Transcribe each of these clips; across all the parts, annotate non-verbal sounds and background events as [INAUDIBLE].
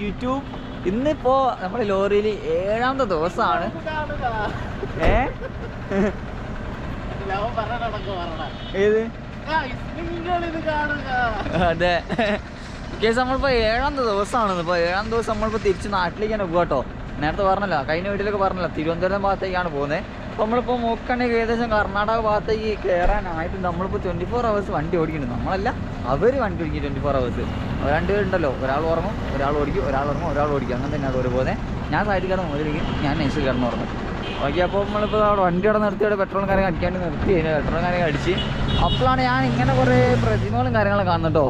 YouTube ഇന്നിപ്പോ നമ്മുടെ ലോറിയിൽ ഏഴാമത്തെ ദിവസമാണ്. ഏ? ഏത്? അതെ. കേസ് നമ്മളിപ്പോ ഏഴാമത്തെ ദിവസമാണ് ഇപ്പൊ ഏഴാം ദിവസം നമ്മളിപ്പോ തിരിച്ച് നാട്ടിലേക്ക് തന്നെ പോകാട്ടോ നേരത്തെ പറഞ്ഞല്ലോ കഴിഞ്ഞ വീട്ടിലൊക്കെ പറഞ്ഞല്ലോ തിരുവനന്തപുരം ഭാഗത്തേക്കാണ് പോകുന്നത് അപ്പോൾ നമ്മളിപ്പോൾ നോക്കുകയാണെങ്കിൽ ഏകദേശം കർണാടക ഭാഗത്തേക്ക് കയറാനായിട്ട് നമ്മളിപ്പോൾ ട്വന്റി ഫോർ അവേഴ്സ് വണ്ടി ഓടിക്കുന്നുണ്ട്. നമ്മളല്ല അവർ വണ്ടി ഓടിക്കും ട്വന്റി ഫോർ അവേഴ്സ് രണ്ടുപേരുണ്ടല്ലോ ഒരാൾ ഉറങ്ങും ഒരാൾ ഓടിക്കും ഒരാൾ ഉറങ്ങും ഒരാൾ ഓടിക്കും. അങ്ങനെ തന്നെയാണ് പോകുന്നത് ഞാൻ സൈഡിൽ കിടന്ന് ഞാൻ നെക്സ്റ്റ് കിടന്ന് ഉറങ്ങും. ഓക്കെ അപ്പോൾ നമ്മളിപ്പോൾ അവിടെ വണ്ടി അവിടെ നിർത്തി അവിടെ പെട്രോളും കാര്യങ്ങൾ അടിക്കാണ്ട് നിർത്തി കഴിഞ്ഞാൽ പെട്രോളും കാര്യങ്ങൾ അടിച്ച് അപ്പോഴാണ് ഞാൻ ഇങ്ങനെ കുറേ പ്രതിമകളും കാര്യങ്ങളും കാണുന്നത് കേട്ടോ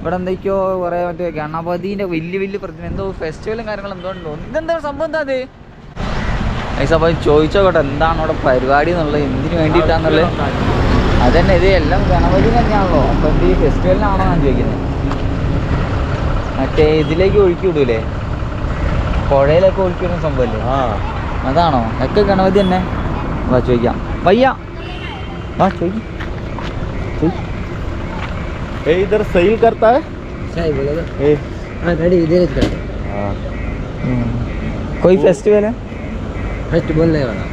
ഇവിടെ എന്തൊക്കെയോ കുറേ മറ്റേ ഗണപതിന്റെ വലിയ വലിയ പ്രതിമ എന്തോ ഫെസ്റ്റിവലും കാര്യങ്ങളും എന്തോ ഉണ്ടോ? ഇതെന്താ സംഭവം എന്താ അത്? ഐസ് അപ്പോൾ ചോദിച്ചോട്ടെ എന്താണ് അവിടെ പരിപാടി എന്നുള്ളത് എന്തിനു വേണ്ടിയിട്ടാന്നുള്ളത് അതന്നെ ഇത് എല്ലാം ഗണപതി തന്നെയാണല്ലോ അപ്പോൾ എന്ത് ഈ ഫെസ്റ്റിവലിനാണോ ഞാൻ ചോദിക്കുന്നത് മറ്റേ ഇതിലേക്ക് ഒഴുക്കി വിടൂലേ പുഴയിലൊക്കെ ഒഴുക്കി വിടുന്ന സംഭവമല്ലേ हाँ അതാണോ ഒക്കെ ഗണപതി തന്നെ വാ ചോദിക്കാം വയ്യ വാ ചോദിക്കും ये इधर सेल करता है सही बोले ना ये हाँ गाड़ी इधर ही कर हाँ कोई फेस्टिवल है फर्स्ट बोलने वाला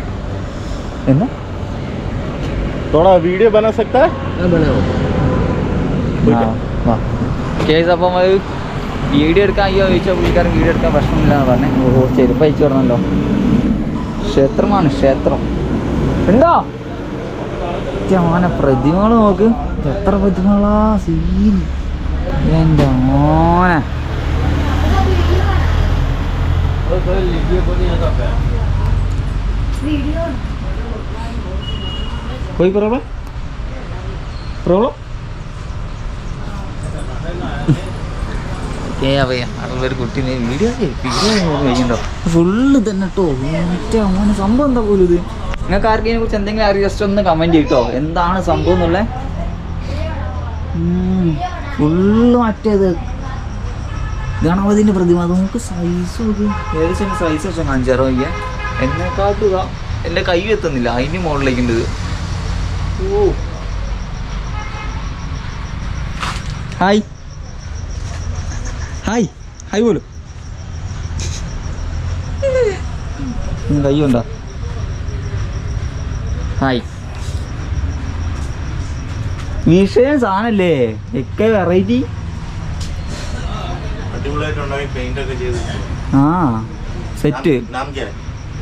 എന്നാ थोड़ा वीडियो बना सकता है हाँ बनाओ കേസ് അപ്പം അത് വീഡിയോ എടുക്കാൻ അയ്യോ ചോദിച്ചാൽ പുള്ളിക്കാരൻ വീഡിയോ എടുക്കാൻ പ്രശ്നമില്ലാന്ന് പറഞ്ഞു ഓ ചെരുപ്പ് അയച്ചു വിടണല്ലോ ക്ഷേത്രമാണ് ക്ഷേത്രം ഉണ്ടോ മോനെ പ്രതിമകൾ നോക്ക് എത്ര പ്രതിമകളാ സീൻ എൻ്റെ മോനെ कोई प्रॉब्लम प्रॉब्लम ഏ അവയ ഒരു കുട്ടി വീഡിയോ വീഡിയോ കഴിക്കണ്ടോ ഫുള്ള് തന്നെ കേട്ടോ മറ്റേ മോനെ സംഭവം എന്താ പോലും ഇത് നിങ്ങൾക്ക് ആർക്കെതിനെ കുറിച്ച് എന്തെങ്കിലും അറിയാം ജസ്റ്റ് ഒന്ന് കമൻറ്റ് ചെയ്യട്ടോ എന്താണ് സംഭവം എന്നുള്ളത് ഫുള്ള് മറ്റേത് ഗണപതിൻ്റെ പ്രതിമ അത് നമുക്ക് സൈസ് നോക്ക് ഏകദേശം സൈസ് വെച്ചാൽ കാണിച്ചാറോ അയ്യ എന്നെക്കാട്ടുക എന്റെ കൈ എത്തുന്നില്ല. അതിന് മുകളിലേക്കുണ്ട് ഓ. ഹായ്. ഹായ്. ഹായ് പോലും. കൈ ഉണ്ടോ ഹായ്. വിഷയം സാധനല്ലേ? ഒക്കെ വെറൈറ്റി ആ സെറ്റ്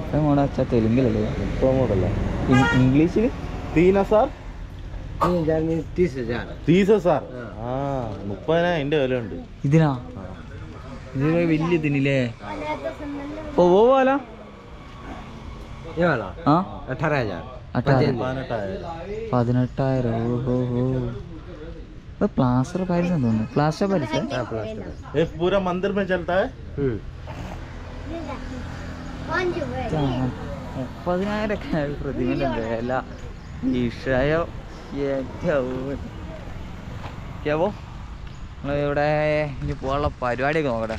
ഇപ്പൊ മോടെ അച്ഛാ തെലുങ്കിലല്ലേ तो मॉडल है ഇ- ഇംഗ്ലീഷിൽ तीन हजार तीन हजार में तीस हजार तीस हजार हाँ। ആ മുപ്പതിനായിരം എൻ്റെ വില ഉണ്ട് ഇതിനാ ഇത് വലിയ ഇതിനില്ലേ ഓ പോവാല ये वाला ആ अठारह हजार അട്ടായിരം പതിനെട്ടായിരം പതിനെട്ടായിരം ഓ ഹോ ഹോ ഇത് പ്ലാസ്റ്റർ പാരിസ് തോന്നുന്നു പ്ലാസ്റ്റർ പാരിസ് हाँ प्लास्टर ये पूरा मंदिर में चलता है പതിനായിരൊക്കെ പ്രതിമന്റെ വില ഈഷയോ ഏറ്റവും നമ്മളിവിടെ ഇനി പോകാനുള്ള പരിപാടിയൊക്കെ നോക്കട്ടെ.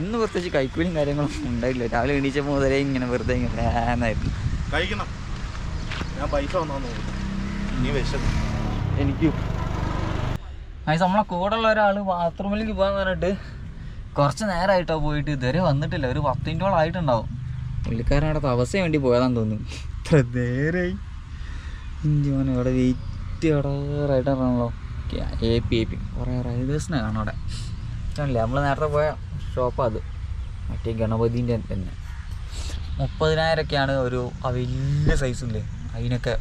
ഇന്ന് പ്രത്യേകിച്ച് കൈക്കൂലിയും കാര്യങ്ങളും ഉണ്ടായില്ല. രാവിലെ എണീച്ച മുതലേ ഇങ്ങനെ വെറുതെ ഇങ്ങനെ ഫാനായിരുന്നു കഴിക്കണം. ഞാൻ പൈസ നീ നമ്മളെ കൂടെ ഉള്ള ഒരാൾ ബാത്റൂമിലേക്ക് പോകാൻ പറഞ്ഞിട്ട് കുറച്ച് നേരമായിട്ടോ പോയിട്ട് ഇതുവരെ വന്നിട്ടില്ല. ഒരു പത്ത് മിനിറ്റോളം ആയിട്ടുണ്ടാവും. പുള്ളിക്കാരൻ അവിടെ തപസ്സ വേണ്ടി പോയതാന്ന് തോന്നുന്നു. ഇത്ര വെയിറ്റ് ഇടാറായിട്ടാണല്ലോ എ പി എ പി കുറേ റൈഡേഴ്സിനെ കാണാം അവിടെ. നമ്മൾ നേരത്തെ പോയ ഷോപ്പാണ് അത്. മറ്റേ ഗണപതിന്റെ തന്നെ. മുപ്പതിനായിരമൊക്കെയാണ് ഒരു ആ വലിയ സൈസില്ലേ അതിനൊക്കെ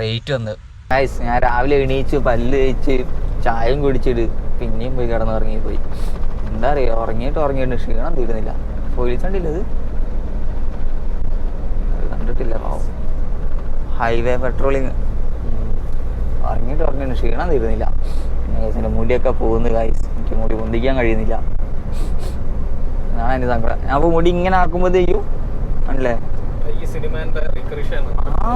റേറ്റ് വന്നത്. ഗൈസ് ഞാൻ രാവിലെ എണീച്ച് പല്ല് തേച്ച് ചായയും കുടിച്ചിട്ട് പിന്നെയും പോയി കിടന്നുറങ്ങി പോയി എന്താ അറിയുക ഉറങ്ങിയിട്ട് ഉറങ്ങിയിട്ട് ക്ഷീണം തീരുന്നില്ല. പോലീസ് കണ്ടില്ലത് അത് കണ്ടിട്ടില്ല പാവം. ഹൈവേ പെട്രോളിങ് ഉറങ്ങിയിട്ട് ഉറങ്ങിയിട്ട് ക്ഷീണം തീരുന്നില്ല. ഗൈസിന്റെ മുടിയൊക്കെ പോകുന്നു ഗൈസ് എനിക്ക് മുടി പൊന്തിക്കാൻ കഴിയുന്നില്ല. അതാണ് എന്റെ സങ്കടം. ഞാൻ അപ്പോൾ മുടി ഇങ്ങനെ ആക്കുമ്പോഴത്തേക്കും ആണല്ലേ ആ.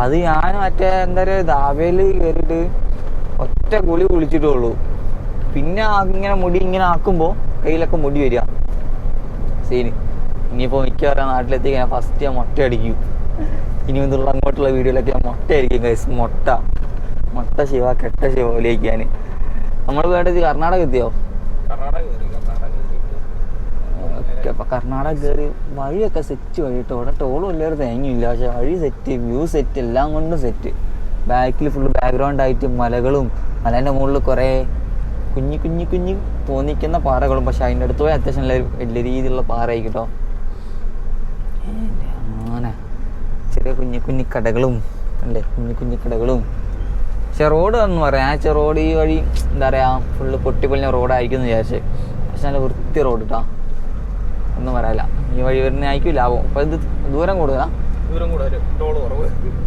അത് ഞാൻ മറ്റേ എന്താ പറയുക ദാവേൽ കയറിയിട്ട് ഒറ്റ കുളി കുളിച്ചിട്ടുള്ളൂ പിന്നെ ഇങ്ങനെ മുടി ഇങ്ങനെ ആക്കുമ്പോൾ കയ്യിലൊക്കെ മുടി വരിക. സീന്. ഇനിയിപ്പോൾ മിക്കവാറും നാട്ടിലെത്തി ഞാൻ ഫസ്റ്റ് ഞാൻ മുട്ട അടിക്കും. ഇനി മുതലുള്ള അങ്ങോട്ടുള്ള വീഡിയോയിലൊക്കെ ഞാൻ മുട്ട അടിക്കും കൈസ് മുട്ട. മുട്ട ശിവ കെട്ട ശിവ വിളിക്കാൻ നമ്മൾ വേണ്ടത് കർണാടക എത്തിയോ? ഓക്കെ അപ്പൊ കർണാടക കയറി വഴിയൊക്കെ സെറ്റ് വഴിട്ട് അവിടെ ടോളും എല്ലാവരും തേങ്ങില്ല പക്ഷെ വഴി സെറ്റ് വ്യൂ സെറ്റ് എല്ലാം കൊണ്ടും സെറ്റ് ബാക്കിൽ ഫുള്ള് ബാക്ക്ഗ്രൗണ്ട് ആയിട്ട് മലകളും മലേന്റെ മുകളിൽ കുറേ കുഞ്ഞി കുഞ്ഞി കുഞ്ഞി തോന്നിക്കുന്ന പാറകളും. പക്ഷെ അതിന്റെ അടുത്ത് പോയി അത്യാവശ്യം നല്ല വലിയ രീതിയിലുള്ള പാറയായിരിക്കും കേട്ടോ. അങ്ങനെ ചെറിയ കുഞ്ഞി കുഞ്ഞി കടകളും. അല്ലേ കുഞ്ഞി കുഞ്ഞി കടകളും. പക്ഷെ റോഡ് എന്ന് പറയാം. ആ റോഡ് ഈ വഴി എന്താ പറയുക ഫുള്ള് പൊട്ടിപ്പൊളിഞ്ഞ റോഡായിരിക്കും എന്ന് വിചാരിച്ച്. പക്ഷെ നല്ല വൃത്തി റോഡ് കേട്ടോ ഒന്നും പറയാല ഈ വഴി വരുന്ന ആയിരിക്കും ലാഭം. അപ്പോൾ ഇത് ദൂരം കൂടുതലാ ദൂരം കൂടുതലും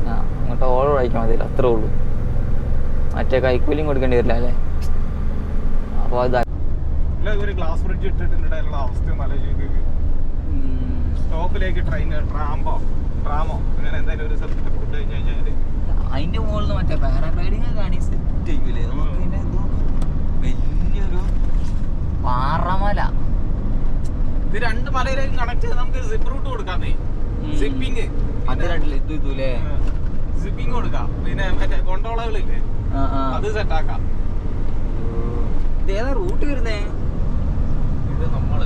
ആ അങ്ങോട്ട് ഓളോ കഴിക്കാൻ മതിയല്ലോ. അത്രേ ഉള്ളൂ. മറ്റേ കൈക്കൂലിയും കൊടുക്കേണ്ടി വരില്ല അല്ലേ? ഒരു ഗ്ലാസ് ബ്രിഡ്ജ് ഇട്ടിട്ടുള്ള അവസ്ഥ സ്റ്റോപ്പിലേക്ക് ട്രെയിൻ ട്രാമ്പോ ട്രാമോ അങ്ങനെ എന്തെങ്കിലും ഒരു സ്ഥലത്ത് ഫുഡ് കഴിഞ്ഞ് കഴിഞ്ഞാൽ അതിന്റെ മുകളിൽ മറ്റേ പാരാഗ്ലൈഡിങ് കാണി സെറ്റ് ആയിക്കില്ലേ നമുക്ക് ഇത് വലിയൊരു പാറമല. ഇത് രണ്ട് മലയിലേക്ക് കണക്ട് ചെയ്ത് നമുക്ക് സിപ്പ് റൂട്ട് കൊടുക്കാന്നേ സിപ്പിങ് അത് രണ്ടില്ല ഇത് ഇതൂലേ. സിപ്പിങ് കൊടുക്കാം. പിന്നെ മറ്റേ ആ അത് സെറ്റാക്കാം ഇത് ഏതാ റൂട്ട് വരുന്നേ? ഇത് നമ്മൾ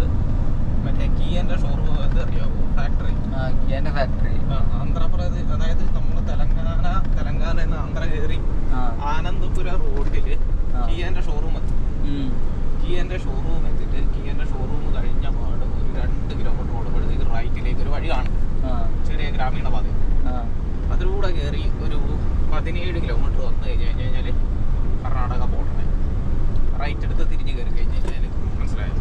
മറ്റേ കീയന്റെ ഷോറൂം അറിയാമോ ഫാക്ടറി ആ കിയാന്റെ ഫാക്ടറി ആന്ധ്രാപ്രദേശ് അതായത് നമ്മൾ തെലങ്കാന തെലങ്കാന എന്ന ആന്ധ്ര കയറി ആ. ആനന്ദപുര റോഡിൽ. കിയന്റെ ഷോറൂം എത്തി. കിയന്റെ ഷോറൂം എത്തിയിട്ട് കിയന്റെ ഷോറൂം കഴിഞ്ഞ പാട് ഒരു രണ്ട് കിലോമീറ്റർ ഓടുമ്പോഴത്തേക്ക് റൈറ്റിലേക്ക് ഒരു വഴി കാണും. ആ. ചെറിയ ഗ്രാമീണ പാതയിൽ ആ. അതിലൂടെ കയറി ഒരു പതിനേഴ് കിലോമീറ്റർ വന്നു കഴിഞ്ഞു കഴിഞ്ഞു കഴിഞ്ഞാൽ കർണാടക ബോർഡറായി റൈറ്റ് എടുത്ത് തിരിഞ്ഞ് കയറി കഴിഞ്ഞു കഴിഞ്ഞാൽ മനസ്സിലായോ?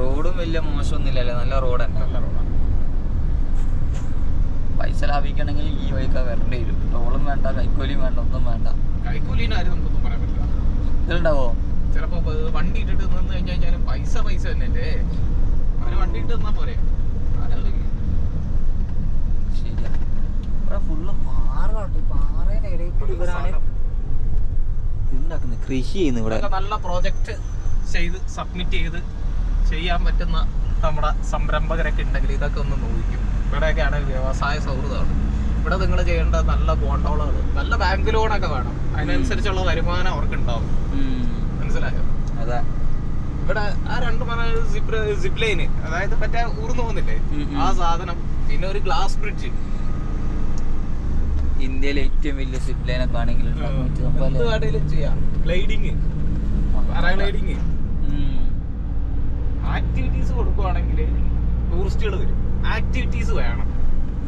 റോഡും വലിയ മോശമൊന്നുമില്ലല്ലേ? നല്ല റോഡ്. നല്ല റോഡാണ് പൈസ ലാഭിക്കണമെങ്കിൽ ഈ വഴിക്കാ വരേണ്ടി വരും. ടോളും വേണ്ട കൈക്കൂലിയും വേണ്ട ഒന്നും വേണ്ട. കൈക്കൂലിന് ആരും നമുക്കൊന്നും പറയാൻ പറ്റില്ല. ഇതുണ്ടാവോ? ചിലപ്പോ വണ്ടി ഇട്ടിട്ട് നിന്ന് കഴിഞ്ഞ് കഴിഞ്ഞാലും പൈസ പൈസ തന്നെ അല്ലേ അവർ വണ്ടി ഇട്ട് നിന്നാ പോരെ? ശരിയാ. ഇവിടെ ഫുള്ള് പാറ പാറയുടെ ഇടയിൽ കൂടി ഇവരാണ്. ഇതുണ്ടാക്കുന്നത് കൃഷി ചെയ്യുന്നു ഇവിടെ? നല്ല പ്രോജക്റ്റ് ചെയ്ത് സബ്മിറ്റ് ചെയ്ത് ചെയ്യാൻ പറ്റുന്ന നമ്മുടെ സംരംഭകരൊക്കെ ഉണ്ടെങ്കിൽ ഇതൊക്കെ ഒന്ന് നോക്കിക്കും. ഇവിടെയൊക്കെയാണ് വ്യവസായ സൗഹൃദമാണ്. ഇവിടെ നിങ്ങൾ ചെയ്യേണ്ട നല്ല ബോണ്ടോളുകൾ നല്ല ബാങ്ക് ലോണൊക്കെ വേണം. അതിനനുസരിച്ചുള്ള വരുമാനം അവർക്ക് ഉണ്ടാവും മനസ്സിലായോ? അതെ. ഇവിടെ ആ രണ്ട് മന സിപ്പ് അതായത് മറ്റേ ഊർന്നു പോകുന്നില്ലേ. ആ സാധനം പിന്നെ ഒരു ഗ്ലാസ് ബ്രിഡ്ജ് ഇന്ത്യയിലെ ഏറ്റവും വലിയ സിപ്പ് ഒക്കെ ആണെങ്കിൽ ഗ്ലൈഡിങ് പാരാഗ്ലൈഡിങ് ആക്ടിവിറ്റീസ് കൊടുക്കുവാണെങ്കിൽ ടൂറിസ്റ്റുകൾ വരും. ആക്ടിവിറ്റീസ് വേണം.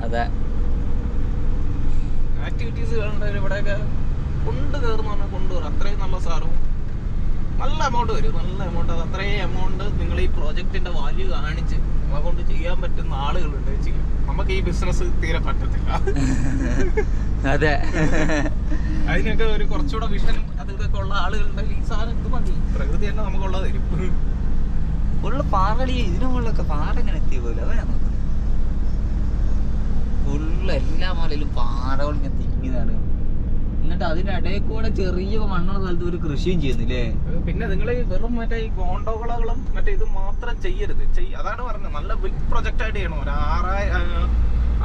അതെ. ആക്ടിവിറ്റീസ് വേണ്ടവർ ഇവിടെയൊക്കെ കൊണ്ട് കയറുന്ന പറഞ്ഞാൽ കൊണ്ടുവരും അത്രയും നല്ല സാറും. നല്ല എമൗണ്ട് വരും. നല്ല എമൗണ്ട് അത് അത്രയും എമൗണ്ട് നിങ്ങൾ ഈ പ്രോജക്റ്റിന്റെ വാല്യൂ കാണിച്ച് നമ്മളെ കൊണ്ട് ചെയ്യാൻ പറ്റുന്ന ആളുകളുണ്ട്. ചെയ്യും നമുക്ക് ഈ ബിസിനസ് തീരെ പറ്റത്തില്ല. [LAUGHS] അതെ. അതിനൊക്കെ ഒരു കുറച്ചുകൂടെ വിഷനും അതൊക്കെ ഇതൊക്കെ ഉള്ള ആളുകളുണ്ടെങ്കിൽ ഈ സാധനം ഇത് മതി. പ്രകൃതി തന്നെ നമുക്കുള്ള തരും. ഉള്ള പാറകളി ഇതിനു മുകളിലൊക്കെ പാറ ഇങ്ങനെ എത്തിയ പോലെ. അതാ ഞാൻ നോക്കുന്നത്. ഫുള്ള് എല്ലാ മലയിലും പാറകൾ ഇങ്ങനെ തിങ്ങിയതാണ് എന്നിട്ട് അതിന്റെ ഇടയിൽ കൂടെ ചെറിയ മണ്ണുള്ള സ്ഥലത്ത് ഒരു കൃഷിയും ചെയ്യുന്നില്ലേ? പിന്നെ നിങ്ങൾ വെറും മറ്റേ ഈ ഗോണ്ടോകളകളും മറ്റേ ഇത് മാത്രം ചെയ്യരുത്. അതാണ് പറഞ്ഞത്. നല്ല ബിഗ് പ്രൊജക്റ്റ് ആയിട്ട് ചെയ്യണം. ഒരു ആറായിരം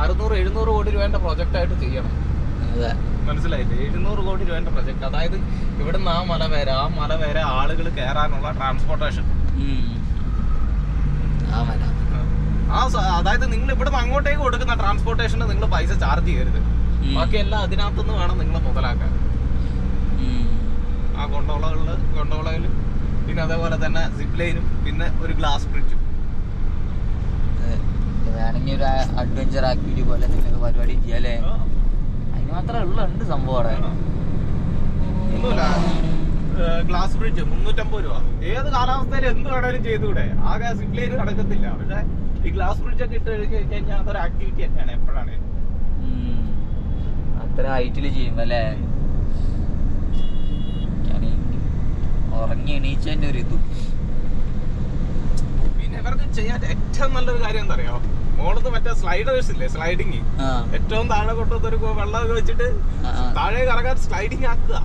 അറുന്നൂറ് എഴുന്നൂറ് കോടി രൂപേന്റെ പ്രൊജക്റ്റ് ആയിട്ട് ചെയ്യണം. മനസ്സിലായില്ലേ? എഴുന്നൂറ് കോടി രൂപ പ്രൊജക്ട് അതായത് ഇവിടുന്ന് ആ മല വരെ ആ മല വരെ ആളുകൾ കയറാനുള്ള ട്രാൻസ്പോർട്ടേഷൻ. ആ അതായത് നിങ്ങൾ ഇവിടുന്ന് അങ്ങോട്ടേക്ക് കൊടുക്കുന്ന ട്രാൻസ്പോർട്ടേഷന് നിങ്ങൾ പൈസ ചാർജ് ചെയ്യരുത്. ബാക്കി എല്ലാം അതിനകത്തുനിന്ന് വേണം നിങ്ങൾ മുതലാക്കാൻ. ആ കൊണ്ടോളകളിൽ കൊണ്ടോളയിൽ പിന്നെ അതേപോലെ തന്നെ സിപ്ലൈനും പിന്നെ ഒരു ഗ്ലാസ് ബ്രിഡ്ജും. വേണമെങ്കിൽ ഒരു അഡ്വഞ്ചർ ആക്ടിവിറ്റി പോലെ നിങ്ങൾക്ക് പരിപാടി ചെയ്യാല്ലേ അതിന് മാത്രമേ ഉള്ളു ഉണ്ട് സംഭവം അവിടെ. ഗ്ലാസ് ബ്രിഡ്ജ് മുന്നൂറ്റമ്പത് രൂപ. ഏത് കാലാവസ്ഥയിൽ എന്ത് വേണേലും ചെയ്തുകൂടെ. ആകെ സിപ്പ് ലൈൻ നടക്കത്തില്ല. പക്ഷെ ഈ ഗ്ലാസ് ബ്രിഡ്ജ് ഒക്കെ ഇട്ട് കഴിഞ്ഞ് കഴിഞ്ഞാൽ അതൊരു ആക്ടിവിറ്റി തന്നെയാണ് എപ്പോഴാണ്. അത്ര ഹൈറ്റിൽ ചെയ്യുമ്പോ അല്ലേ? ഉറങ്ങി എണീച്ചതിന്റെ ഒരു ഇത്. പിന്നെ ഇവർക്ക് ചെയ്യാൻ ഏറ്റവും നല്ലൊരു കാര്യം എന്താ അറിയോ? മോളത്ത് മറ്റേ സ്ലൈഡേഴ്സ് ഇല്ലേ സ്ലൈഡിങ് ഏറ്റവും താഴെ കൊണ്ടുവന്നൊരു വെള്ളമൊക്കെ വെച്ചിട്ട്. താഴെ കറങ്ങാൻ സ്ലൈഡിങ് ആക്കുക.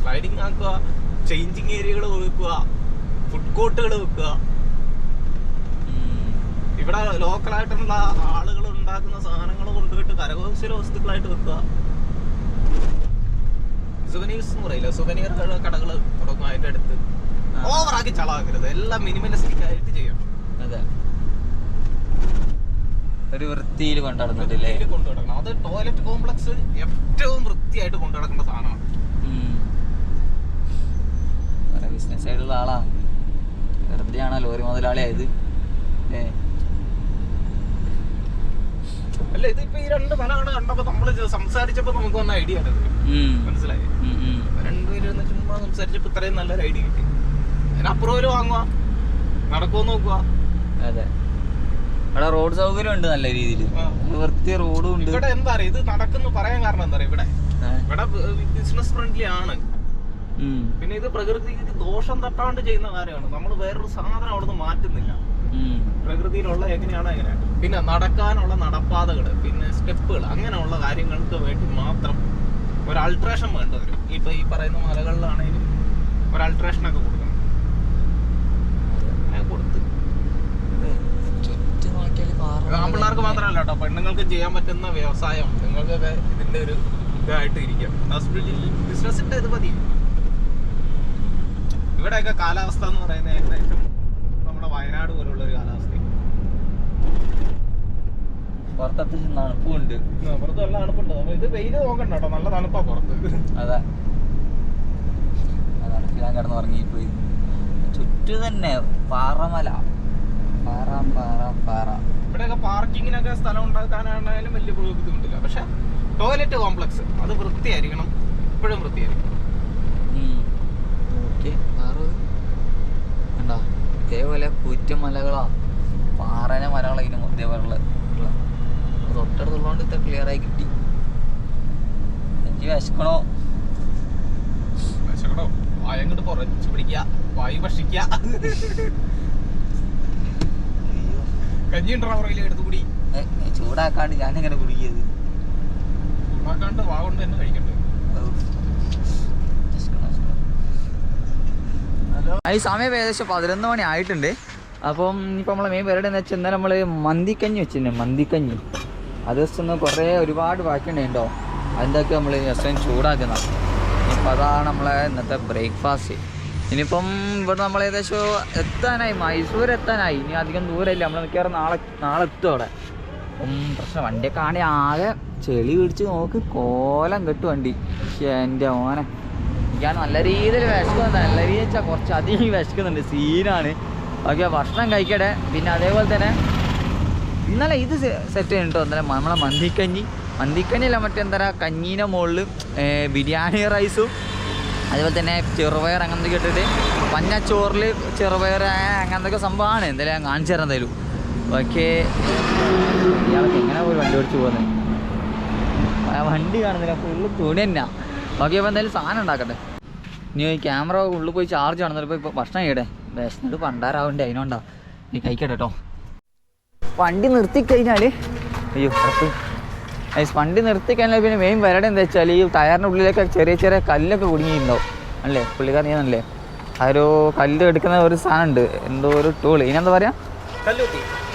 സ്ലൈഡിങ് ആക്കുക ചേഞ്ചിങ് ഏരിയകൾ വെക്കുക ഫുഡ് കോർട്ടുകൾ വെക്കുക. ഇവിടെ ലോക്കലായിട്ടുള്ള ആളുകൾ ഉണ്ടാക്കുന്ന സാധനങ്ങൾ കൊണ്ടുപോയിട്ട് കരകൗശല വസ്തുക്കളായിട്ട് വെക്കുക. സുവനീർസ് എന്ന് പറയില്ല? സുവനീർ കടകൾ തുടങ്ങും അതിന്റെ അടുത്ത്. ഓവറാക്കി ചളാക്കരുത്. എല്ലാം മിനിമലിസ്റ്റിക് ആയിട്ട് ചെയ്യണം. അതെ. ഒരു വൃത്തിയിൽ കൊണ്ടുനടന്നിട്ടില്ലേ വൃത്തിയിൽ കൊണ്ടു നടക്കണം. അത് ടോയ്ലറ്റ് കോംപ്ലക്സ് ഏറ്റവും വൃത്തിയായിട്ട് കൊണ്ടു നടക്കേണ്ട സാധനമാണ്. ബിസിനസ് ആയിട്ടുള്ള ആളാ. വെറുതെ ആണോ ലോറി മുതലാളി ആയത് അല്ല ഇതിപ്പോ ഈ രണ്ട് മലകൾ കണ്ടപ്പോ നമ്മൾ സംസാരിച്ചപ്പോ നമുക്ക് വന്ന ഐഡിയ ഇത്. മനസ്സിലായി. രണ്ടുപേരും ചുമ്മാ സംസാരിച്ചപ്പോ ഇത്രയും നല്ലൊരു ഐഡിയ കിട്ടി. അതിനപ്പുറം വാങ്ങുക നടക്കുമോ നോക്കുക അതെ. അവിടെ റോഡ് സൗകര്യം ഉണ്ട് നല്ല രീതിയിൽ. വൃത്തി റോഡും ഉണ്ട്. ഇവിടെ എന്താ അറിയാ? ഇത് നടക്കുന്നു പറയാൻ കാരണം എന്താ അറിയാ? ഇവിടെ. ഇവിടെ ബിസിനസ് ഫ്രണ്ട്ലി ആണ്. പിന്നെ ഇത് പ്രകൃതിക്ക് ദോഷം തട്ടാണ്ട് ചെയ്യുന്ന കാര്യമാണ്. നമ്മൾ വേറൊരു സാധനം അവിടുന്ന് മാറ്റുന്നില്ല. പ്രകൃതിയിലുള്ള എങ്ങനെയാണ് എങ്ങനെ? പിന്നെ നടക്കാനുള്ള നടപ്പാതകൾ പിന്നെ സ്റ്റെപ്പുകൾ അങ്ങനെയുള്ള കാര്യങ്ങൾക്ക് വേണ്ടി മാത്രം ഒരു അൾട്രേഷൻ വേണ്ട വരും. ഇപ്പൊ ഈ പറയുന്ന മലകളിലാണെങ്കിലും ഒരു അൾട്രേഷൻ ഒക്കെ കൊടുക്കണം അങ്ങനെ കൊടുത്ത് അതെ. ചുറ്റും നോക്കിയാൽ പാറ ഇത് ആൺപിള്ളേർക്ക് മാത്രമല്ല പെണ്ണുങ്ങൾക്ക് ചെയ്യാൻ പറ്റുന്ന വ്യവസായം നിങ്ങൾക്കൊക്കെ ഇതിന്റെ ഒരു ഇതായിട്ട് ഇരിക്കാം. ഹോസ്പിറ്റലിൽ ബിസിനസിന്റെ ഇത് മതി. ഇവിടെയൊക്കെ കാലാവസ്ഥ എന്ന് പറയുന്നത് ഏകദേശം നമ്മുടെ വയനാട് പോലുള്ള ഒരു കാലാവസ്ഥ. പുറത്ത് അത്യാവശ്യം തണുപ്പുണ്ട്. പുറത്ത് നല്ല തണുപ്പുണ്ട്. നമ്മൾ ഇത് വെയിൽ നോക്കണ്ട കേട്ടോ. നല്ല തണുപ്പാ പുറത്ത്. അതെ. ഞാൻ കിടന്ന് ഉറങ്ങിപ്പോയി ചുറ്റു തന്നെ പാറമല. പാറ പാറ പാറ. ഇവിടെയൊക്കെ പാർക്കിങ്ങിനൊക്കെ സ്ഥലം ഉണ്ടാക്കാനാണെങ്കിലും വലിയ ബുദ്ധിമുട്ടില്ല. പക്ഷെ ടോയ്ലറ്റ് കോംപ്ലക്സ് അത് വൃത്തിയായിരിക്കണം. ഇപ്പോഴും വൃത്തിയായിരിക്കണം. ഇതേപോലെ കുറ്റമലകളാ പാറന മലകളാ ഇതിന് ഇതേപോലുള്ള തൊട്ടടുത്തുള്ളതുകൊണ്ട് ഇത്ര ക്ലിയർ ആയി കിട്ടി. എനിക്ക് വിശക്കണോ? വിശക്കണോ? വായങ്ങോട്ട് പുറച്ച് പിടിക്കുക. വായു ഭക്ഷിക്കുക. [LAUGHS] കഞ്ഞി ഉണ്ടോ പുറകിൽ എടുത്തു കൂടി? ചൂടാക്കാണ്ട് ഞാനെങ്ങനെ കുടിക്കിയത്. ഉണ്ടാക്കാണ്ട് വാ കൊണ്ട് തന്നെ കഴിക്കട്ടെ. ഈ സമയം ഏകദേശം പതിനൊന്ന് മണി ആയിട്ടുണ്ട്. അപ്പം ഇപ്പം നമ്മളെ മെയിൻ പരിപാടി എന്ന് വെച്ചാൽ ഇന്നലെ നമ്മൾ മന്തിക്കഞ്ഞി വെച്ചിട്ടുണ്ട് മന്തിക്കഞ്ഞി. അത് ജസ്റ്റ് ഒന്ന് കുറേ ഒരുപാട് ബാക്കിയുണ്ടോ അതിന്റെയൊക്കെ നമ്മൾ ജസ്റ്റ് ചൂടാക്കുന്ന ഇനിയിപ്പോൾ അതാണ് നമ്മളെ ഇന്നത്തെ ബ്രേക്ക്ഫാസ്റ്റ് ഇനിയിപ്പം ഇവിടെ നമ്മൾ ഏകദേശം എത്താനായി മൈസൂർ എത്താനായി. ഇനി അധികം ദൂരമില്ല. നമ്മൾ മിക്കവാറും നാളെ നാളെ എത്തും അവിടെ. അപ്പം പ്രശ്നം. വണ്ടിയൊക്കെ ആണെ ആകെ ചെളി പിടിച്ച് നോക്ക് കോലം കെട്ടു വണ്ടി. എന്റെ ഓനെ ഞാൻ നല്ല രീതിയിൽ വിശക്കുന്നുണ്ട്. നല്ല രീതിയിൽ വെച്ചാൽ കുറച്ച് അധികം വിശക്കുന്നുണ്ട്. സീനാണ്. ഓക്കെ ഭക്ഷണം കഴിക്കട്ടെ. പിന്നെ അതേപോലെ തന്നെ ഇന്നലെ ഇത് സെറ്റ് ചെയ്തിട്ടോ ഇന്നലെ നമ്മളെ മന്തിക്കഞ്ഞി. മന്തിക്കഞ്ഞി അല്ല മറ്റേ എന്താ പറയുക കഞ്ഞീന്റെ മുകളിൽ ബിരിയാണി റൈസും അതുപോലെ തന്നെ ചെറുപയർ അങ്ങനത്തെ ഇട്ടിട്ട് പഞ്ഞച്ചോറിൽ ചെറുപയർ അങ്ങനത്തെ സംഭവമാണ്. എന്തായാലും ഞാൻ കാണിച്ചു തരാം എന്തായാലും. ഓക്കെ. ഇയാൾക്ക് എങ്ങനെ ഒരു വണ്ടി ഓടിച്ചു പോകുന്നത് ആ വണ്ടി കാണുന്നില്ല. ഫുള്ള് തുണി തന്നെ. ഓക്കെ അപ്പോൾ എന്തായാലും സാധനം ഉണ്ടാക്കട്ടെ. ഇനി ഈ ക്യാമറ ഉള്ളിൽ പോയി ചാർജ് കാണുന്നില്ല ഇപ്പോൾ ഭക്ഷണം ചെയ്യട്ടെ വിശന്നിട്ട് പണ്ടാരാവണ്ടേ അതിനോണ്ടാ. നീ കഴിക്കട്ടെ കേട്ടോ. വണ്ടി നിർത്തി കഴിഞ്ഞാൽ അയ്യോ ഐസ് വണ്ടി നിർത്തി കഴിഞ്ഞാൽ പിന്നെ മെയിൻ വരടെ എന്താ വെച്ചാൽ ഈ ടയറിന്റെ ഉള്ളിലൊക്കെ ചെറിയ ചെറിയ കല്ലൊക്കെ കുടുങ്ങിയിട്ടുണ്ടാവും. അല്ലേ? പുള്ളിക്കാരൻ ഞാനല്ലേ അതൊരു കല്ല് എടുക്കുന്ന ഒരു സാധനം ഉണ്ട് എന്തോ ഒരു ടൂൾ ഇതിനെന്താ പറയുക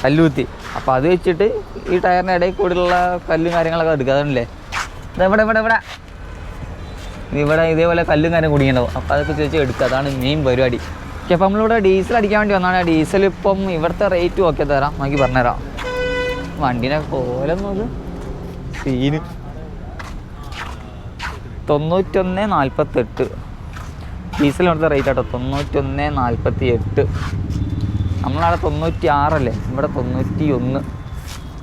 കല്ലൂത്തി. അപ്പോൾ അത് വെച്ചിട്ട് ഈ ടയറിന്റെ ഇടയിൽ കൂടിയുള്ള കല്ലും കാര്യങ്ങളൊക്കെ എടുക്കുക. അതല്ലേ ഇതാ ഇവിടെ ഇവിടെ ഇവിടെ. ഇവിടെ ഇതേപോലെ കല്ലും കാര്യം കുടിക്കണ്ടാവും അപ്പോൾ അതൊക്കെ ചോദിച്ചാൽ എടുക്കുക. അതാണ് മെയിൻ പരിപാടി. ഓക്കെ അപ്പോൾ നമ്മളിവിടെ ഡീസൽ അടിക്കാൻ വേണ്ടി വന്നാണ് ഡീസൽ ഇപ്പം ഇവിടുത്തെ റേറ്റ് ഒക്കെ തരാം. നോക്കി പറഞ്ഞുതരാം. വണ്ടീനെ കോലം നോക്ക്. സീന് തൊണ്ണൂറ്റൊന്ന് നാൽപ്പത്തെട്ട്. ഡീസൽ ഇവിടുത്തെ റേറ്റ് ആട്ടോ. തൊണ്ണൂറ്റൊന്ന് നാൽപ്പത്തി എട്ട് നമ്മളവിടെ തൊണ്ണൂറ്റി ആറല്ലേ ഇവിടെ തൊണ്ണൂറ്റി ഒന്ന്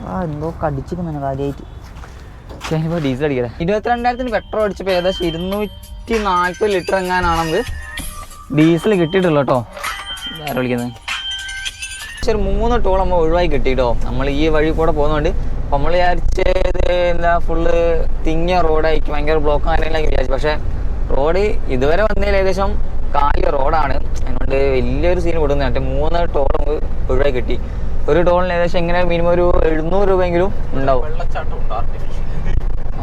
ആ എന്തോ കടിച്ചിരിക്കുന്ന കാര്യമായിട്ട് ഞാനിപ്പോൾ ഡീസൽ അടിക്കട്ടെ. ഇരുപത്തിരണ്ടായിരത്തിന് പെട്രോൾ അടിച്ചപ്പോൾ ഏകദേശം ഇരുന്നൂറ്റി നാൽപ്പത് ലിറ്റർ എങ്ങാനാണെന്ന് ഡീസൽ കിട്ടിയിട്ടുള്ളൂ കേട്ടോ. വേറെ വിളിക്കുന്നത്? പക്ഷെ ഒരു മൂന്ന് ടോൾ നമ്മൾ ഒഴിവായി കിട്ടിയിട്ടോ നമ്മൾ ഈ വഴി കൂടെ പോകുന്നതുകൊണ്ട് അപ്പം നമ്മൾ വിചാരിച്ചത് എന്താ ഫുള്ള് തിങ്ങിയ റോഡായിരിക്കും ഭയങ്കര ബ്ലോക്ക് കാര്യങ്ങളൊക്കെ വിചാരിച്ചു. പക്ഷേ റോഡ് ഇതുവരെ വന്നതിൽ ഏകദേശം കാലിയ റോഡാണ് അതുകൊണ്ട് വലിയൊരു സീൻ കൊടുക്കുന്നുണ്ട് മൂന്ന് ടോൾ ഒഴിവായി കിട്ടി. ഒരു ടോളിന് ഏകദേശം ഇങ്ങനെ മിനിമം ഒരു എഴുന്നൂറ് രൂപയെങ്കിലും ഉണ്ടാവും.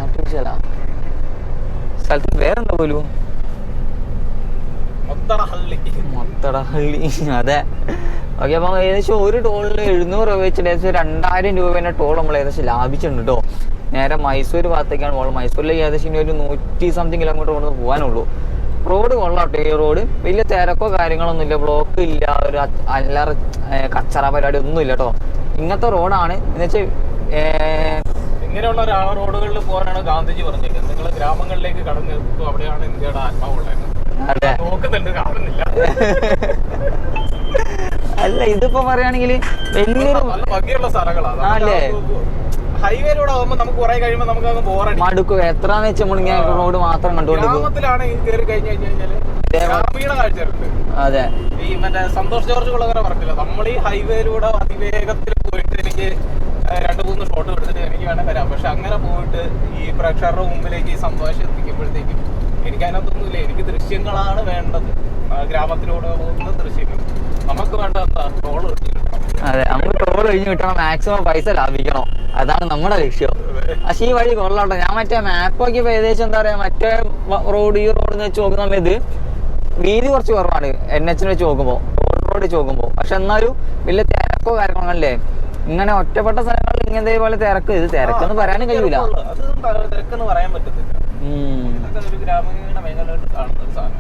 ആർട്ടിഫിഷ്യലാ സ്ഥലത്ത് വേറെന്താ പോലും? മൊത്തട മൊത്തടഹള്ളി അതെ. ഓക്കെ അപ്പം ഏകദേശം ഒരു ടോളിൽ എഴുന്നൂറ് രൂപ വെച്ചിട്ട് ഏകദേശം രണ്ടായിരം രൂപേന്റെ ടോൾ നമ്മൾ ഏകദേശം ലാഭിച്ചിട്ടുണ്ട് കേട്ടോ നേരെ മൈസൂർ ഭാഗത്തേക്കാണ് പോകുന്നത് മൈസൂരിലേക്ക് ഏകദേശം ഇനി ഒരു നൂറ്റി സംതിങ് കിലോമീറ്റർ കൊണ്ട് പോകാനുള്ളൂ റോഡ് കൊള്ളാം ഈ റോഡ് വലിയ തിരക്കോ കാര്യങ്ങളൊന്നും ഇല്ല. ബ്ലോക്ക് ഇല്ല. ഒരു അല്ലാറ കച്ചറ പരിപാടി ഒന്നും ഇല്ല കേട്ടോ ഇങ്ങനത്തെ റോഡാണ് എന്ന് വെച്ചാൽ ഇങ്ങനെയുള്ള റോഡുകളിൽ പോകാനാണ് ഗാന്ധിജി പറഞ്ഞത് നിങ്ങൾ ഗ്രാമങ്ങളിലേക്ക് കടന്നു അവിടെയാണ് ഇന്ത്യയുടെ ആത്മാവുള്ളത് നോക്കുന്നുണ്ട്. കാണുന്നില്ല. [LAUGHS] അല്ല ഇതിപ്പോ പറയുകയാണെങ്കിൽ വലിയൊരു അല്ലേ? ഹൈവേയിലൂടെ ആകുമ്പോ നമുക്ക് കുറെ കഴിയുമ്പോ നമുക്ക് അങ്ങ് ബോറടി മടുക്കും. എത്രാന്ന് വെച്ചാൽ നമ്മളിങ്ങനെ റോഡ് മാത്രം കണ്ടുകൊണ്ടിരിക്കും. ഈ കയറി കഴിഞ്ഞു കഴിഞ്ഞാൽ ഗ്രാമീണ കാഴ്ചയുണ്ട് അതെ. ഈ മറ്റേ സന്തോഷ് ജോർജ് കുളകര പറഞ്ഞില്ല? നമ്മൾ ഈ ഹൈവേയിലൂടെ അതിവേഗത്തിൽ പോയിട്ട് എനിക്ക് രണ്ട് മൂന്ന് ഷോട്ട് എടുത്തിട്ട് എനിക്ക് വേണേൽ വരാം. പക്ഷെ അങ്ങനെ പോയിട്ട് ഈ പ്രേക്ഷകരുടെ മുമ്പിലേക്ക് ഈ സന്തോഷം എത്തിക്കുമ്പോഴത്തേക്കും എനിക്ക് അതിനകത്തൊന്നുമില്ല എനിക്ക് ദൃശ്യങ്ങളാണ് വേണ്ടത്. ഗ്രാമത്തിലൂടെ പോകുന്ന ദൃശ്യങ്ങൾ. അതെ നമുക്ക് ടോൾ കഴിഞ്ഞ് കിട്ടണം മാക്സിമം പൈസ ലാഭിക്കണം. അതാണ് നമ്മുടെ ലക്ഷ്യം. പക്ഷെ ഈ വഴി കൊള്ളാട്ടോ. ഞാൻ മറ്റേ മാപ്പ് നോക്കിയപ്പോ ഏകദേശം എന്താ പറയാ മറ്റേ റോഡ് ഈ റോഡ് വെച്ച് നോക്കുന്ന സമയത്ത് വീതി കുറച്ച് കുറവാണ്. എൻ എച്ചിന് വെച്ച് നോക്കുമ്പോൾ റോഡ് റോഡ് വെച്ച് നോക്കുമ്പോൾ പക്ഷെ എന്നാലും വലിയ തിരക്കോ കാര്യങ്ങളല്ലേ ഇങ്ങനെ ഒറ്റപ്പെട്ട സ്ഥലങ്ങളിൽ ഇങ്ങനെ പോലെ തിരക്ക്. ഇത് തിരക്കെന്ന് പറയാനും കഴിയൂല.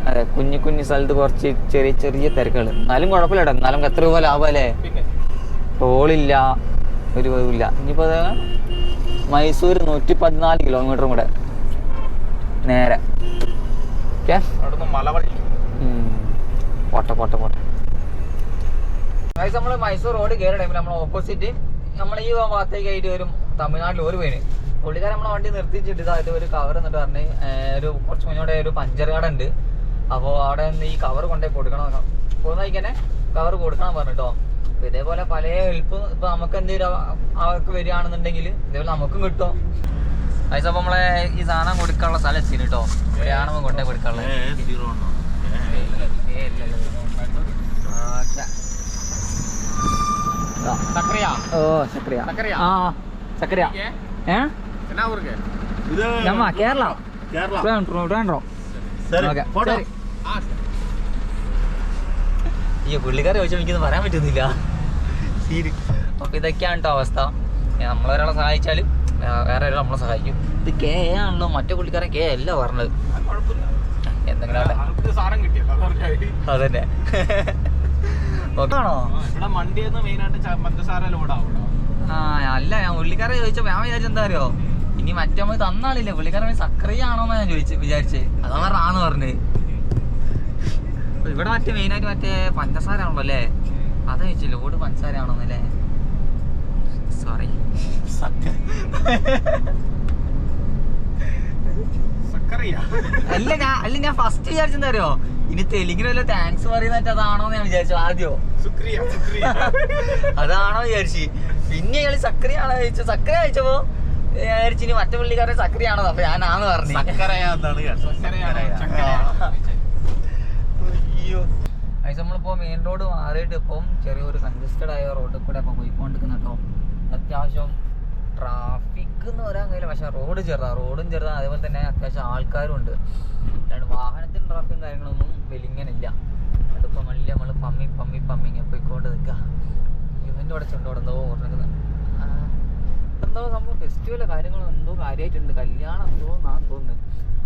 അത് കുഞ്ഞു കുഞ്ഞു സ്ഥലത്ത് കുറച്ച് ചെറിയ ചെറിയ തിരക്കുകൾ എന്നാലും കുഴപ്പമില്ല എന്നാലും എത്ര രൂപ ലാഭമല്ലേ? പിന്നെ? ടോളില്ല ഒരു ഇല്ല ഇനിയിപ്പോൾ മൈസൂർ നൂറ്റി പതിനാല് കിലോമീറ്ററും കൂടെ. നേരെ. ഓക്കെ? പോട്ടെ പോട്ടെ പോട്ടെ. നമ്മൾ മൈസൂർ റോഡ് കയറിയ ടൈമിൽ നമ്മൾ ഓപ്പോസിറ്റ് നമ്മൾ ഈ ഭാഗത്തേക്ക് ആയിട്ട് വരും തമിഴ്നാട്ടിൽ ഒരു പേര് പുള്ളിക്കാരൻ നമ്മളെ വണ്ടി നിർത്തിച്ചിട്ട് ഇതായത് ഒരു കവർ എന്നിട്ട് പറഞ്ഞ് ഒരു കുറച്ച് മുന്നോടെ ഒരു പഞ്ചർ കട ഉണ്ട്. അപ്പോൾ അവിടെ നിന്ന് ഈ കവർ കൊണ്ടേ കൊടുക്കണം. പോകുന്ന തന്നെ കവർ കൊടുക്കണം പറഞ്ഞിട്ടോ. അപ്പൊ ഇതേപോലെ പല ഹെൽപ്പ് ഇപ്പൊ നമുക്ക് എന്തെങ്കിലും അവർക്ക് വരികയാണെന്നുണ്ടെങ്കിൽ ഇതേപോലെ നമുക്കും കിട്ടും. പൈസ അപ്പൊ നമ്മളെ ഈ സാധനം കൊടുക്കാനുള്ള സ്ഥലം എത്തിന് കേട്ടോ ഇവിടെയാണ് കൊണ്ടേ. സക്രിയ ഓ ശക്രിയ? ആ ചക്രിയ. ഏ? സരി. ഈ പുള്ളിക്കാരെ ചോദിച്ചാൽ എനിക്കൊന്നും പറയാൻ പറ്റുന്നില്ല. അപ്പൊ ഇതൊക്കെയാണ് കേട്ടോ അവസ്ഥ. നമ്മളൊരാളെ സഹായിച്ചാൽ വേറെ ഒരാൾ നമ്മളെ സഹായിക്കും. ഇത് കെ ആണല്ലോ മറ്റേ പുള്ളിക്കാരൻ കെ അല്ല പറഞ്ഞത്. എന്തെങ്കിലും. അതന്നെ. ആണോ? ആ, അല്ല ഞാൻ പുള്ളിക്കാരെ ചോദിച്ചപ്പോ ഞാൻ വിചാരിച്ചെന്താ അറിയോ? ഇനി മറ്റേ നമ്മൾ തന്നാളില്ലേ? പുള്ളിക്കാരൻ സക്രിയ സക്രിയാണോന്ന് ഞാൻ ചോദിച്ചു വിചാരിച്ചേ. അതാ പറഞ്ഞ പറഞ്ഞു. ഇവിടെ മറ്റേ മെയിനായിട്ട് മറ്റേ പഞ്ചസാര ആണല്ലോ അല്ലേ? അതാ ചോദിച്ചു ലോഡ് പഞ്ചസാര ആണോന്നല്ലേ സോറി അല്ല ഞാൻ അല്ല ഞാൻ ഫസ്റ്റ് വിചാരിച്ചെന്താ അറിയോ? ഇനി തെലുങ്കിന് വല്ല താങ്ക്സ് പറയുന്നിട്ട് അതാണോന്ന് ഞാൻ വിചാരിച്ചു ആദ്യോ. സുക്രിയ സുക്രിയ. അതാണോ വിചാരിച്ചു. പിന്നെ ഇയാൾ സക്രിയാണോ ചോദിച്ചു സക്രിയ ചോദിച്ചപ്പോ വിചാരിച്ചു ഇനി മറ്റേ പുള്ളിക്കാരെ സക്രിയാണോ അപ്പൊ ഞാനാന്ന് പറഞ്ഞു. അയ്യോ അതിന് നമ്മളിപ്പോ മെയിൻ റോഡ് മാറിയിട്ട് ഇപ്പം ചെറിയൊരു കൺജസ്റ്റഡ് ആയ റോഡിൽ കൂടെ ഇപ്പൊ പോയിക്കൊണ്ടിരിക്കുന്ന കേട്ടോ. അത്യാവശ്യം ട്രാഫിക് എന്ന് പറയാൻ കഴിയില്ല. പക്ഷെ റോഡ് ചെറുതാ. റോഡും ചെറുതാ. അതേപോലെ തന്നെ അത്യാവശ്യം ആൾക്കാരും ഉണ്ട് അല്ലാണ്ട് വാഹനത്തിന് ട്രാഫിക്കും കാര്യങ്ങളൊന്നും വെലിങ്ങനില്ല. അതിപ്പോ മല്ലി നമ്മൾ പമ്മി പമ്മി പമ്മി ഇങ്ങനെ പോയിക്കൊണ്ട് നിൽക്കുക ഇവന്റെ അവിടെ ചെണ്ട് അവിടെ എന്തോ എന്തോ സംഭവം ഫെസ്റ്റിവൽ കാര്യങ്ങൾ എന്തോ കാര്യമായിട്ടുണ്ട് കല്യാണം എന്തോ നാൻ തോന്നുന്നു.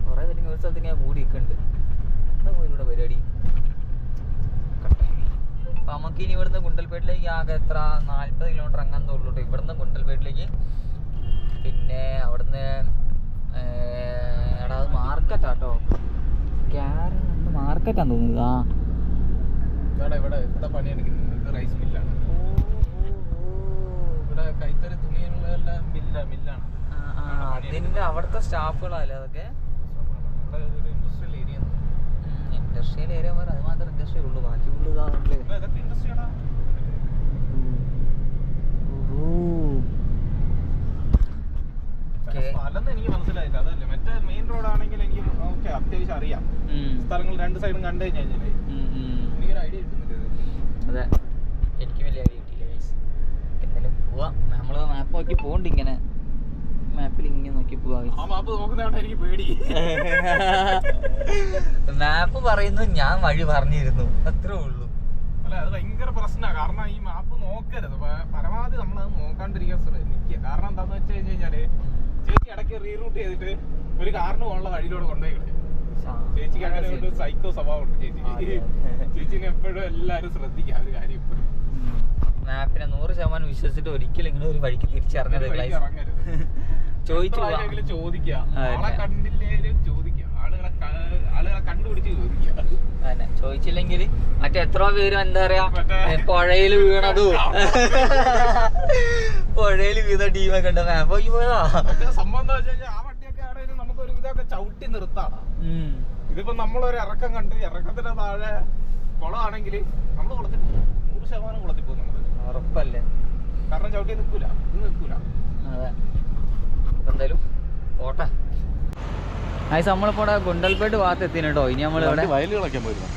കുറേ പേര് ഒരു സ്ഥലത്ത് ഇങ്ങനെ കൂടി നിൽക്കുന്നുണ്ട് എന്താ പോയി ഇവിടെ പരിപാടി? അപ്പൊ നമുക്ക് ഇനി ഇവിടുന്ന് ഗുണ്ടൽപേട്ടിലേക്ക് ആകെ എത്ര? നാല്പത് കിലോമീറ്റർ അങ്ങനെ തോന്നുള്ളൂ ഇവിടുന്ന് ഗുണ്ടൽപേട്ടിലേക്ക്. പിന്നെ അവിടുന്ന് എടാ അത് മാർക്കറ്റാ കേട്ടോ ക്യാര എന്ത് മാർക്കറ്റാന്ന് തോന്നുന്നത് ആ ഇവിടെ ഇവിടെ എന്താ പണിയെടുക്കുന്നത് റൈസ് മില്ലാണ് ഓ, ഓ, ഓ. ഇവിടെ കൈത്തറി അതിന്റെ അവിടുത്തെ സ്റ്റാഫുകളല്ലേ അതൊക്കെ? ഇൻഡസ്ട്രിയൽ ഏരിയ പോലെ അത് മാത്രം ഇൻഡസ്ട്രിയൽ ഉള്ളൂ ബാക്കി ഉള്ളു. അല്ലെന്ന് എനിക്ക് മനസ്സിലായില്ല അതല്ലേ? മറ്റേ മെയിൻ റോഡ് ആണെങ്കിൽ എനിക്ക് ഓക്കെ അത്യാവശ്യം അറിയാം. സ്ഥലങ്ങൾ രണ്ട് സൈഡും കണ്ടു കഴിഞ്ഞാൽ. എനിക്കൊരു ഐഡിയ കിട്ടുന്നില്ല അതെ. എനിക്ക് വലിയ ഐഡിയ പോവാം. നമ്മൾ മാപ്പ് നോക്കി പോകണ്ട് ഇങ്ങനെ. മാപ്പിൽ ഇങ്ങനെ നോക്കി പോവാ മാപ്പ് [LAUGHS] പറയുന്നു ഞാൻ വഴി പറഞ്ഞിരുന്നു. അത്രേ ഉള്ളൂ. അല്ല അത് ഭയങ്കര പ്രശ്നമാണ് കാരണം ഈ മാപ്പ് നോക്കരുത്. പരമാവധി നമ്മൾ അത് നോക്കാണ്ടിരിക്കാൻ ശ്രമിക്കുക കാരണം എന്താന്ന് വെച്ച് കഴിഞ്ഞ് കഴിഞ്ഞാൽ ചേച്ചി ഇടയ്ക്ക് റീറൂട്ട് ചെയ്തിട്ട് ഒരു കാറിന് പോകാനുള്ള വഴിയിലൂടെ കൊണ്ടുപോയി ചേച്ചിക്ക് അങ്ങനെ ഒരു സൈക്കോ സ്വഭാവം ഉണ്ട് ചേച്ചി. ചേച്ചിനെ എപ്പോഴും എല്ലാരും ശ്രദ്ധിക്കുക ഒരു കാര്യം എപ്പോഴും മാപ്പിനെ നൂറ് ശതമാനം വിശ്വസിച്ചിട്ട് ഒരിക്കലും ഇങ്ങനെ ഒരു വഴിക്ക് തിരിച്ചറിഞ്ഞത്. [LAUGHS] ചോദിച്ചു അതന്നെ ചോദിച്ചില്ലെങ്കിൽ മറ്റേ എത്ര പേരും എന്താ പറയാ പുഴയിൽ വീണതും. പുഴയിൽ വീണ ടീമൊക്കെ ഉണ്ട് മാപ്പ് പോയതാ? സംഭവം ആ വണ്ടിയൊക്കെ ആണെങ്കിലും നമുക്ക് ഒരു ഇതൊക്കെ ചവിട്ടി നിർത്താം. ഇതിപ്പോ നമ്മളൊരു ഇറക്കം കണ്ട് ഇറക്കത്തിന്റെ താഴെ കുളമാണെങ്കിൽ നമ്മൾ കുളത്തിൽ. നൂറ് ശതമാനം കുളത്തിൽ പോകും നമ്മൾ ഉറപ്പല്ലേ? കാരണം ചവിട്ടി നിൽക്കൂല. ഇത് നിൽക്കൂല. അതെ. എന്തായാലും ഓട്ടെ. ആയി നമ്മളിപ്പോ ഇവിടെ ഗുണ്ടൽപേട്ട് ഭാഗത്ത് എത്തിന് കേട്ടോ. ഇനി പോയിരുന്നു.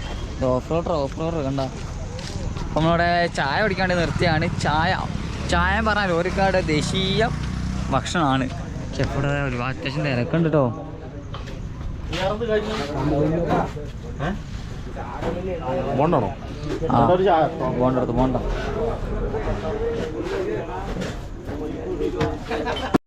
ഓഫ് റോഡർ ഓഫ് റോഡർ കണ്ട. നമ്മളിവിടെ ചായ കുടിക്കാണ്ട് നിർത്തിയാണ്. ചായ ചായ പറഞ്ഞാൽ ഒരുക്കാട് ദേശീയ ഭക്ഷണമാണ്. പക്ഷെ ഇവിടെ ഒരു അത്യാവശ്യം തിരക്കുണ്ട് കേട്ടോ. ബോണ്ടാണോ ആ ഒരു